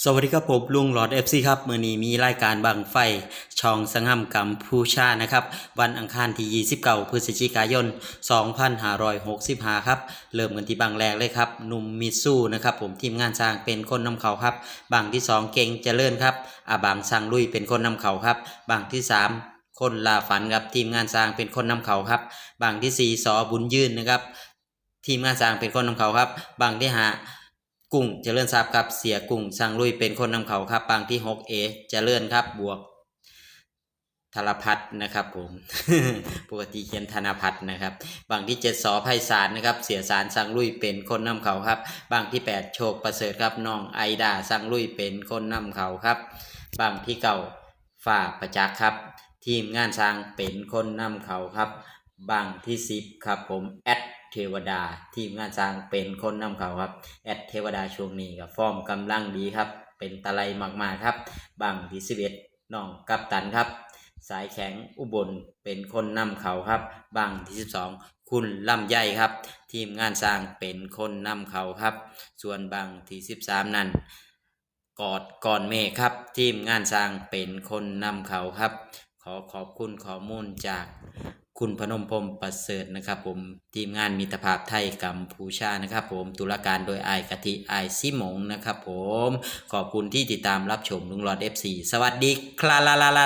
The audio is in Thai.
สวัสดีครับผมลุงหลอด FC ครับเมื่อนี้มีรายการบังไฟช่องสังหำกัมพูชานะครับ วันอังคารที่29พฤศจิกายน 2565 ครับ เริ่มกันที่บังแรกเลยครับหนุ่มมิซูนะครับ ผมทีมงานสร้างเป็นคนนำเขาครับบังที่ 2 เก่งเจริญครับอาบังสังลุยเป็นคนนำเขาครับบังที่ 3คนลาฝันครับทีมงานสร้างเป็นคนนำเขาครับบังที่4สอบุญยืนนะครับ ทีมงานสร้างเป็นคนนำเขาครับ บางที่หา กุ้งเจริญทรัพย์ครับ เสียกุ้งสร้างลุยเป็นคนนำเขาครับบางที่หกเอเจริญครับบวกธารพัฒน์นะครับผมปกติเขียนธนพัฒน์นะครับบางที่เจ็ดสอไพศาลนะครับ เสียสารสร้างลุยเป็นคนนำเขาครับ บางที่แปดโชคประเสริฐครับน้องไอดาสร้างลุยเป็นคนนำเขาครับ บางที่เก่าฝ่าประจักษ์ครับ ทีมงานสร้างเป็นคนนำเขาครับ บางที่สิบครับผมแอด เทวดาทีมงานสร้างเป็นคนนำเขาครับแอดเทวดาช่วงนี้กับฟอร์มกำลังดีครับ เป็นตะไลมากๆครับบางที่สิบเอ็ดน้องกัปตันครับ สายแข็งอุบลเป็นคนนำเขาครับบางที่สิบสองคุณลำใหญ่ครับ ทีมงานสร้างเป็นคนนำเขาครับ ส่วนบางที่สิบสามนั้นกอดก่อนเมฆครับ ทีมงานสร้างเป็นคนนำเขาครับ ขอขอบคุณข้อมูลจาก คุณพนมพรมประเสริฐนะครับ ผมทีมงานมิตรภาพไทยกัมพูชานะครับ ผมตุลาการโดยไอกะทิไอซิมงนะครับ ผมขอบคุณที่ติดตามรับชมลุงหลอด FC สวัสดีคลาลาลาลา